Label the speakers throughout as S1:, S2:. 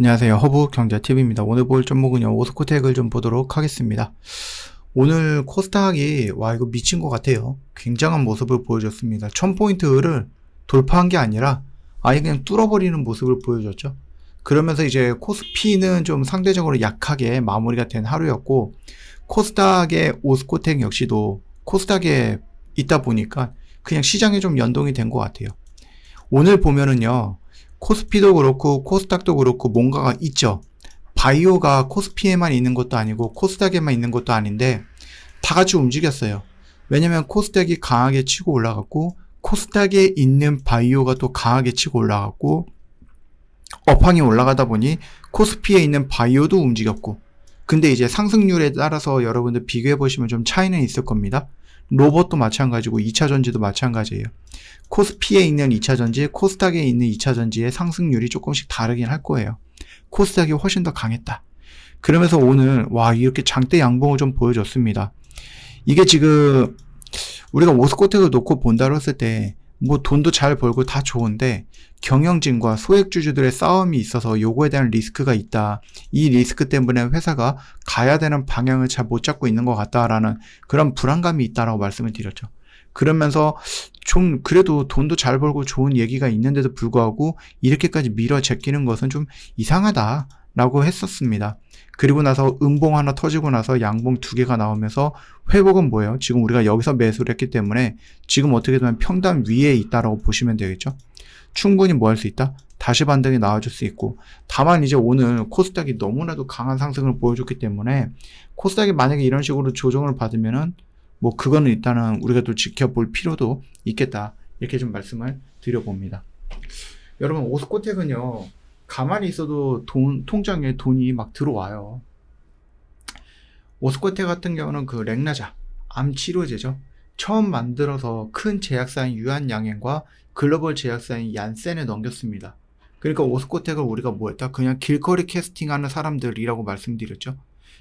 S1: 안녕하세요. 허브 경제TV입니다. 오늘 볼 종목은요, 오스코텍을 좀 보도록 하겠습니다. 오늘 코스닥이, 와, 이거 미친 것 같아요. 굉장한 모습을 보여줬습니다. 1000포인트를 돌파한 게 아니라, 아예 그냥 뚫어버리는 모습을 보여줬죠. 그러면서 이제 코스피는 좀 상대적으로 약하게 마무리가 된 하루였고, 코스닥의 오스코텍 역시도 코스닥에 있다 보니까 그냥 시장에 좀 연동이 된 것 같아요. 오늘 보면은요, 코스피도 그렇고 코스닥도 그렇고 뭔가가 있죠. 바이오가 코스피에만 있는 것도 아니고 코스닥에만 있는 것도 아닌데 다 같이 움직였어요. 왜냐면 코스닥이 강하게 치고 올라갔고 코스닥에 있는 바이오가 또 강하게 치고 올라갔고 업황이 올라가다 보니 코스피에 있는 바이오도 움직였고 근데 이제 상승률에 따라서 여러분들 비교해 보시면 좀 차이는 있을 겁니다. 로봇도 마찬가지고 2차 전지도 마찬가지예요. 코스피에 있는 2차 전지, 코스닥에 있는 2차 전지의 상승률이 조금씩 다르긴 할 거예요. 코스닥이 훨씬 더 강했다. 그러면서 오늘 와 이렇게 장대 양봉을 좀 보여줬습니다. 이게 지금 우리가 오스코텍을 놓고 본다고 했을 때 뭐 돈도 잘 벌고 다 좋은데 경영진과 소액주주들의 싸움이 있어서 요거에 대한 리스크가 있다. 이 리스크 때문에 회사가 가야 되는 방향을 잘 못 잡고 있는 것 같다라는 그런 불안감이 있다라고 말씀을 드렸죠. 그러면서 좀 그래도 돈도 잘 벌고 좋은 얘기가 있는데도 불구하고 이렇게까지 밀어 제끼는 것은 좀 이상하다 라고 했었습니다. 그리고 나서 음봉 하나 터지고 나서 양봉 두 개가 나오면서 회복은 뭐예요? 지금 우리가 여기서 매수를 했기 때문에 지금 어떻게 보면 평단 위에 있다라고 보시면 되겠죠. 충분히 뭐 할 수 있다? 다시 반등이 나와줄 수 있고 다만 이제 오늘 코스닥이 너무나도 강한 상승을 보여줬기 때문에 코스닥이 만약에 이런 식으로 조정을 받으면은 뭐 그거는 일단은 우리가 또 지켜볼 필요도 있겠다 이렇게 좀 말씀을 드려봅니다. 여러분 오스코텍은요 가만히 있어도 돈, 통장에 돈이 막 들어와요. 오스코텍 같은 경우는 그 렉나자, 암 치료제죠. 처음 만들어서 큰 제약사인 유한양행과 글로벌 제약사인 얀센에 넘겼습니다. 그러니까 오스코텍을 우리가 뭐 했다? 그냥 길거리 캐스팅하는 사람들이라고 말씀드렸죠.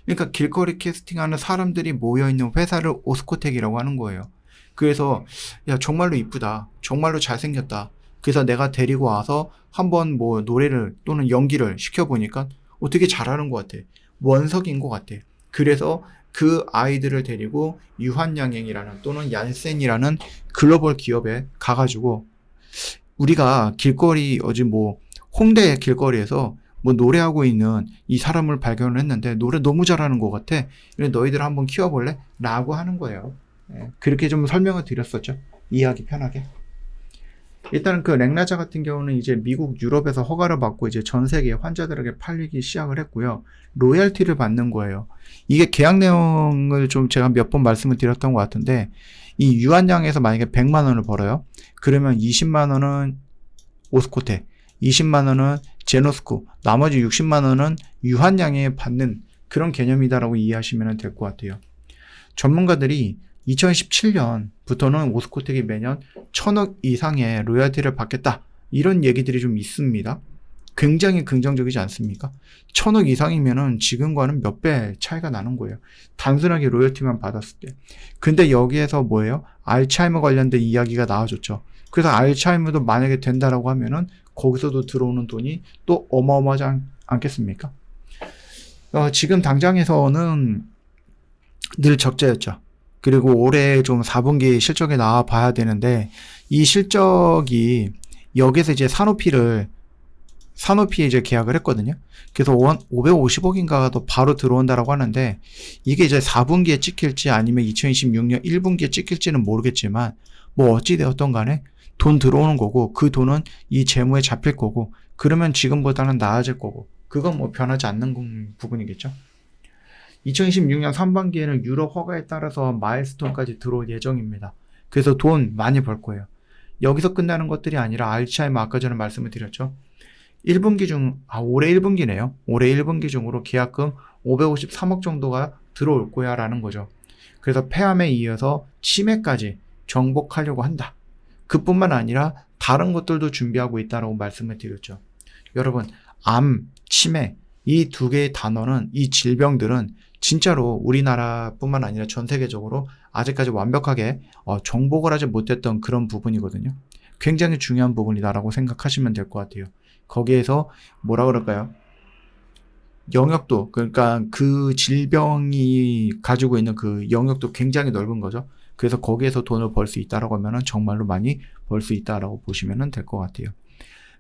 S1: 그러니까 길거리 캐스팅하는 사람들이 모여있는 회사를 오스코텍이라고 하는 거예요. 그래서 야 정말로 이쁘다. 정말로 잘생겼다. 그래서 내가 데리고 와서 한번 뭐 노래를 또는 연기를 시켜보니까 어떻게 잘하는 것 같아. 원석인 것 같아. 그래서 그 아이들을 데리고 유한양행이라는 또는 얀센이라는 글로벌 기업에 가가지고 우리가 길거리 어제 뭐 홍대 길거리에서 뭐 노래하고 있는 이 사람을 발견을 했는데 노래 너무 잘하는 것 같아. 너희들 한번 키워볼래? 라고 하는 거예요. 예, 그렇게 좀 설명을 드렸었죠. 이해하기 편하게. 일단은 그 렉나자 같은 경우는 이제 미국, 유럽에서 허가를 받고 이제 전 세계 환자들에게 팔리기 시작을 했고요. 로열티를 받는 거예요. 이게 계약 내용을 좀 제가 몇 번 말씀을 드렸던 것 같은데 이 유한양에서 만약에 100만 원을 벌어요. 그러면 20만 원은 오스코테, 20만 원은 제노스코, 나머지 60만 원은 유한양에 받는 그런 개념이다라고 이해하시면 될 것 같아요. 전문가들이 2017년부터는 오스코텍이 매년 천억 이상의 로열티를 받겠다. 이런 얘기들이 좀 있습니다. 굉장히 긍정적이지 않습니까? 천억 이상이면은 지금과는 몇 배 차이가 나는 거예요. 단순하게 로열티만 받았을 때. 근데 여기에서 뭐예요? 알츠하이머 관련된 이야기가 나와줬죠. 그래서 알츠하이머도 만약에 된다라고 하면은 거기서도 들어오는 돈이 또 어마어마하지 않, 않겠습니까? 어, 지금 당장에서는 늘 적자였죠. 그리고 올해 좀 4분기 실적에 나와 봐야 되는데 이 실적이 여기서 이제 산오피를 산오피에 이제 계약을 했거든요. 그래서 550억인가가 더 바로 들어온다라고 하는데 이게 이제 4분기에 찍힐지 아니면 2026년 1분기에 찍힐지는 모르겠지만 뭐 어찌 되었던 간에 돈 들어오는 거고 그 돈은 이 재무에 잡힐 거고 그러면 지금보다는 나아질 거고 그건 뭐 변하지 않는 부분이겠죠. 2026년 3반기에는 유럽 허가에 따라서 마일스톤까지 들어올 예정입니다. 그래서 돈 많이 벌 거예요. 여기서 끝나는 것들이 아니라 알츠하이머 아까 전에 말씀을 드렸죠. 1분기 중, 아, 올해 1분기네요. 올해 1분기 중으로 계약금 553억 정도가 들어올 거야 라는 거죠. 그래서 폐암에 이어서 치매까지 정복하려고 한다. 그뿐만 아니라 다른 것들도 준비하고 있다라고 말씀을 드렸죠. 여러분, 암, 치매, 이 두 개의 단어는, 이 질병들은 진짜로 우리나라뿐만 아니라 전 세계적으로 아직까지 완벽하게 어, 정복을 하지 못했던 그런 부분이거든요. 굉장히 중요한 부분이다라고 생각하시면 될 것 같아요. 거기에서 뭐라 그럴까요? 영역도 그러니까 그 질병이 가지고 있는 그 영역도 굉장히 넓은 거죠. 그래서 거기에서 돈을 벌 수 있다라고 하면은 정말로 많이 벌 수 있다라고 보시면 될 것 같아요.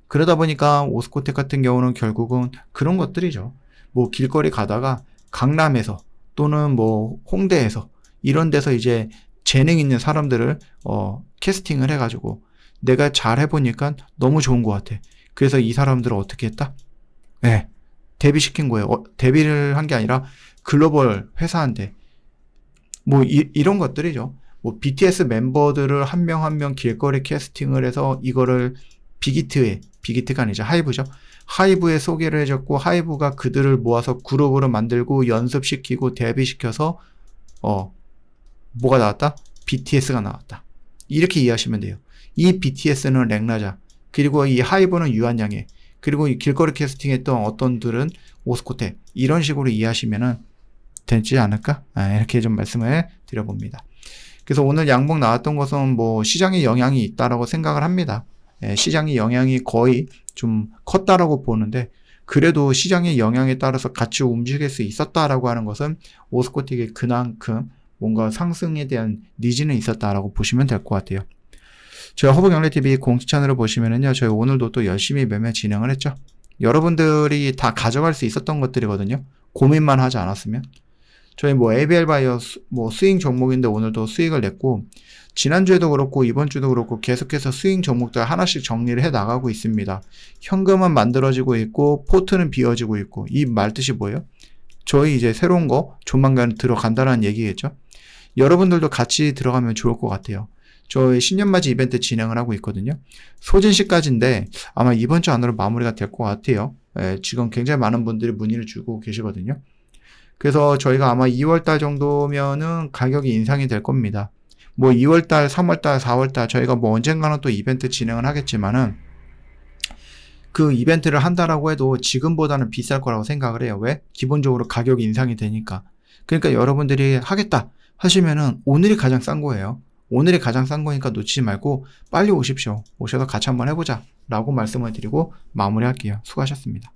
S1: 그러다 보니까 오스코텍 같은 경우는 결국은 그런 것들이죠. 뭐 길거리 가다가 강남에서 또는 뭐 홍대에서 이런 데서 이제 재능 있는 사람들을 어 캐스팅을 해가지고 내가 잘 해보니까 너무 좋은 것 같아. 그래서 이 사람들을 어떻게 했다? 네, 데뷔시킨 거예요. 어, 데뷔를 한 게 아니라 글로벌 회사한테 뭐 이, 이런 것들이죠. 뭐 BTS 멤버들을 한 명 한 명 길거리 캐스팅을 해서 이거를 비기트에 비기트가 아니죠 하이브죠. 하이브에 소개를 해줬고 하이브가 그들을 모아서 그룹으로 만들고 연습시키고 데뷔시켜서 어 뭐가 나왔다? BTS가 나왔다. 이렇게 이해하시면 돼요. 이 BTS는 랭라자 그리고 이 하이브는 유한양해 그리고 이 길거리 캐스팅했던 어떤 들은 오스코테 이런 식으로 이해하시면은 되지 않을까? 아, 이렇게 좀 말씀을 드려봅니다. 그래서 오늘 양봉 나왔던 것은 뭐 시장에 영향이 있다라고 생각을 합니다. 예, 시장의 영향이 거의 좀 컸다라고 보는데 그래도 시장의 영향에 따라서 같이 움직일 수 있었다라고 하는 것은 오스코틱이 그만큼 뭔가 상승에 대한 니즈는 있었다라고 보시면 될 것 같아요. 저희 허브경례TV 공식 채널을 보시면은요, 저희 오늘도 또 열심히 매매 진행을 했죠. 여러분들이 다 가져갈 수 있었던 것들이거든요. 고민만 하지 않았으면. 저희 뭐 ABL 바이어 수, 뭐 스윙 종목인데 오늘도 수익을 냈고, 지난주에도 그렇고 이번 주도 그렇고 계속해서 스윙 종목들 하나씩 정리를 해 나가고 있습니다. 현금은 만들어지고 있고, 포트는 비워지고 있고, 이 말뜻이 뭐예요? 저희 이제 새로운 거 조만간 들어간다는 얘기겠죠? 여러분들도 같이 들어가면 좋을 것 같아요. 저희 신년맞이 이벤트 진행을 하고 있거든요. 소진시까지인데 아마 이번 주 안으로 마무리가 될 것 같아요. 예, 지금 굉장히 많은 분들이 문의를 주고 계시거든요. 그래서 저희가 아마 2월달 정도면은 가격이 인상이 될 겁니다. 뭐 2월달, 3월달, 4월달 저희가 뭐 언젠가는 또 이벤트 진행을 하겠지만은 그 이벤트를 한다라고 해도 지금보다는 비쌀 거라고 생각을 해요. 왜? 기본적으로 가격 인상이 되니까. 그러니까 여러분들이 하겠다 하시면은 오늘이 가장 싼 거예요. 오늘이 가장 싼 거니까 놓치지 말고 빨리 오십시오. 오셔서 같이 한번 해보자. 라고 말씀을 드리고 마무리할게요. 수고하셨습니다.